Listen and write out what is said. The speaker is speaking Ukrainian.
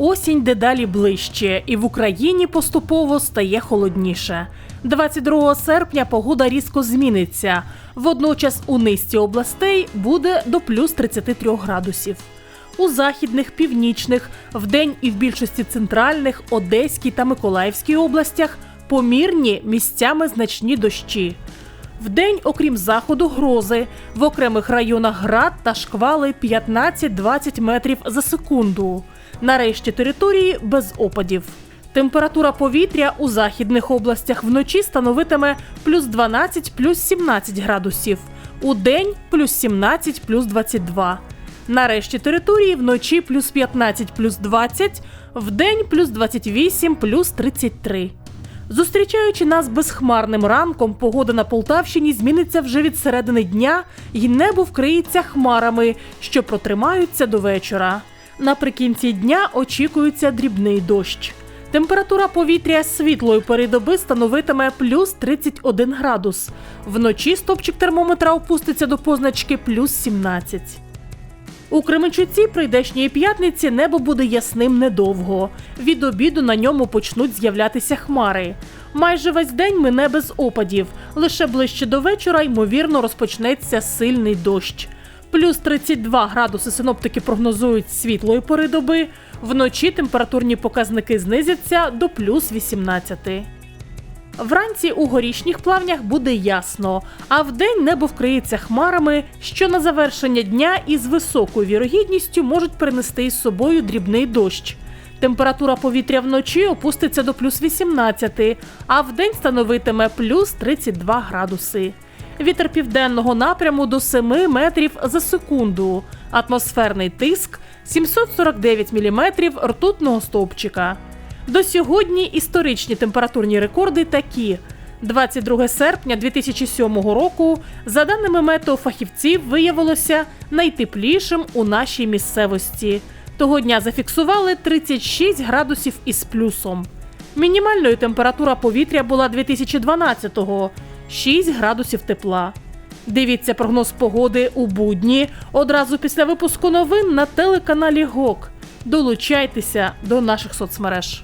Осінь дедалі ближче, і в Україні поступово стає холодніше. 22 серпня погода різко зміниться. Водночас у низці областей буде до плюс 33 градусів. У західних, північних, вдень і в більшості центральних, Одеській та Миколаївській областях помірні місцями значні дощі. Вдень, окрім заходу, грози. В окремих районах град та шквали 15-20 метрів за секунду. Нарешті території без опадів. Температура повітря у західних областях вночі становитиме плюс 12, плюс 17 градусів. У день плюс 17, плюс 22. Нарешті території вночі плюс 15, плюс 20, вдень плюс 28, плюс 33. Зустрічаючи нас безхмарним ранком, погода на Полтавщині зміниться вже від середини дня, і небо вкриється хмарами, що протримаються до вечора. Наприкінці дня очікується дрібний дощ. Температура повітря світлої передоби становитиме плюс 31 градус. Вночі стопчик термометра опуститься до позначки плюс 17. У Кременчуці прийдешньої п'ятниці небо буде ясним недовго. Від обіду на ньому почнуть з'являтися хмари. Майже весь день мине без опадів. Лише ближче до вечора, ймовірно, розпочнеться сильний дощ. Плюс 32 градуси синоптики прогнозують світлої пори доби. Вночі температурні показники знизяться до плюс 18. Вранці у горішніх плавнях буде ясно, а вдень небо вкриється хмарами, що на завершення дня із високою вірогідністю можуть принести із собою дрібний дощ. Температура повітря вночі опуститься до плюс 18, а вдень становитиме плюс 32 градуси. Вітер південного напряму до 7 метрів за секунду. Атмосферний тиск 749 міліметрів ртутного стовпчика. До сьогодні історичні температурні рекорди такі. 22 серпня 2007 року, за даними метеофахівців, виявилося найтеплішим у нашій місцевості. Того дня зафіксували 36 градусів із плюсом. Мінімальною температура повітря була 2012-го 6 градусів тепла. Дивіться прогноз погоди у будні одразу після випуску новин на телеканалі ГОК. Долучайтеся до наших соцмереж.